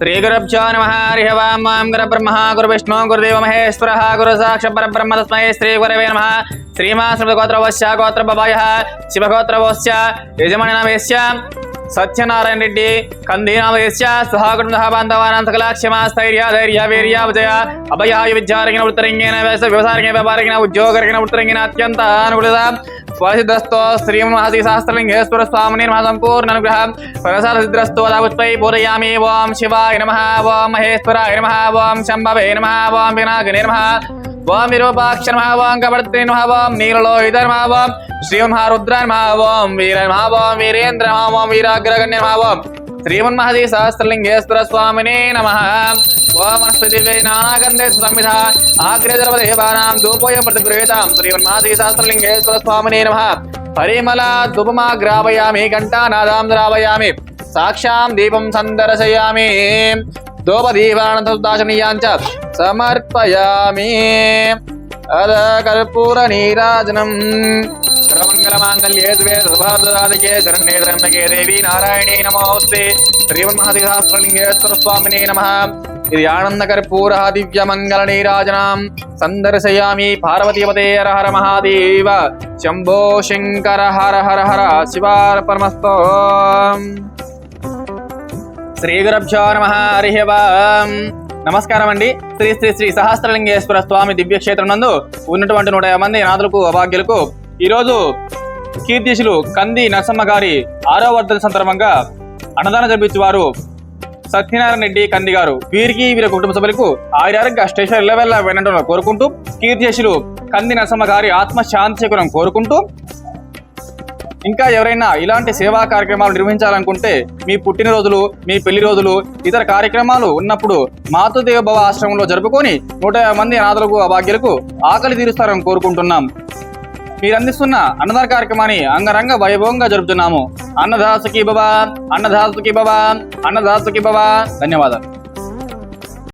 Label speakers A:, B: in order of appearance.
A: श्रीगुरुभ्यो नमः हरिहवां मां गुरु विष्णु गुरुदेव महेश्वरः गुरुसाक्षात् परब्रह्म तस्मै श्रीगुरवे नमः श्रीमा श्रीमद्गोत्रवश्च गोत्रपवायः शिवगोत्रवोश्च यजमाननामेश्च సత్యనారాయణ రెడ్డి కందీనామయశ్చ సహకృంద బాంధవానాం సకల క్షమా స్థైర్య ధైర్య వీర్య విజయ అభయాయ విద్యారంగిన వృత్తరంగిన వ్యవసాయ వ్యాపారంగిన ఉద్యోగరంగిన వృత్తరంగిన అత్యంత అనుకూలత స్వసిద్ధస్తో శ్రీ మహతి శాస్త్రలింగేశ్వర స్వామిని సంపూర్ణ అనుగ్రహ ప్రసాద సిద్ధ్రస్తో పుష్పై పూరయామి ఓం శివాయ నమ ఓం మహేశ్వరాయ నమ ఓం శంభవే నమ ఓం ఓం విరూపాక్ష మహావాంకవర్తి మహావాం నీలలో ఇదర్ మహావాం శ్రీమహారుద్రాన్ మహావాం వీర మహావాం వీరేంద్ర మహావాం వీరాగ్రగణ్య మహావాం శ్రీమన్మహది సహస్రలింగేశ్వర స్వామినే నమ నానాగంధే సంవిధ ఆగ్రేదర్వదేవానాం ధూపోయం ప్రతిగృహీతాం శ్రీమన్మహది సహస్రలింగేశ్వర స్వామినే నమ పరిమళా ధూపమాగ్రాపయామి ఘంటానాదాం ద్రావయామి సాక్షాం దీపం సందర్శయామి దోపదీపానందాశనీయాంచ సమర్పయామి అద కర్పూర నీరాజనం సర్వమంగళమాంగళ్యే శుభార్దాదికే శరణ్యే త్రయంబకే దేవి నారాయణే నమోస్తే శ్రీమన్మహతిహాస్త్రలింగేశ్వర స్వామినే నమ ఇది ఆనందకర్పూర దివ్యమంగళ నీరాజనాం సందర్శయామి పార్వతీపతే హర హర మహాదేవ శంభో శంకర హర హర హర శివార్పణమస్తో శ్రీగురభ్యో నమ హరి నమస్కారం అండి శ్రీ శ్రీ శ్రీ సహస్రలింగేశ్వర స్వామి దివ్యక్షేత్రం నందు ఉన్నటువంటి నూట మంది నాదులకు అభాగ్యులకు ఈరోజు కీర్తిశులు కంది నరసమ్మ గారి ఆరో వర్ధన సందర్భంగా అన్నదానం జరిపించే వారు సత్యనారాయణ రెడ్డి కంది గారు వీరికి వీరి కుటుంబ సభ్యులకు ఆయురారోగ్య స్టేషన్ ఇళ్ళవెళ్ళ వెళ్ళడం కోరుకుంటూ కీర్తిశులు కంది నరసమ్మ గారి ఆత్మ శాంతి కోరుకుంటూ ఇంకా ఎవరైనా ఇలాంటి సేవా కార్యక్రమాలు నిర్వహించాలనుకుంటే మీ పుట్టినరోజులు మీ పెళ్లి రోజులు ఇతర కార్యక్రమాలు ఉన్నప్పుడు మాతృదేవ భవ ఆశ్రమంలో జరుపుకొని నూట మంది అనాథలకు అభాగ్యులకు ఆకలి తీరుస్తారని కోరుకుంటున్నాం మీరు అందిస్తున్న అన్నదాన కార్యక్రమాన్ని అంగరంగ వైభవంగా జరుపుతున్నాము అన్నదాసుకి భవ అన్నదాసుకి భవ అన్నదాసుకి భవ ధన్యవాదాలు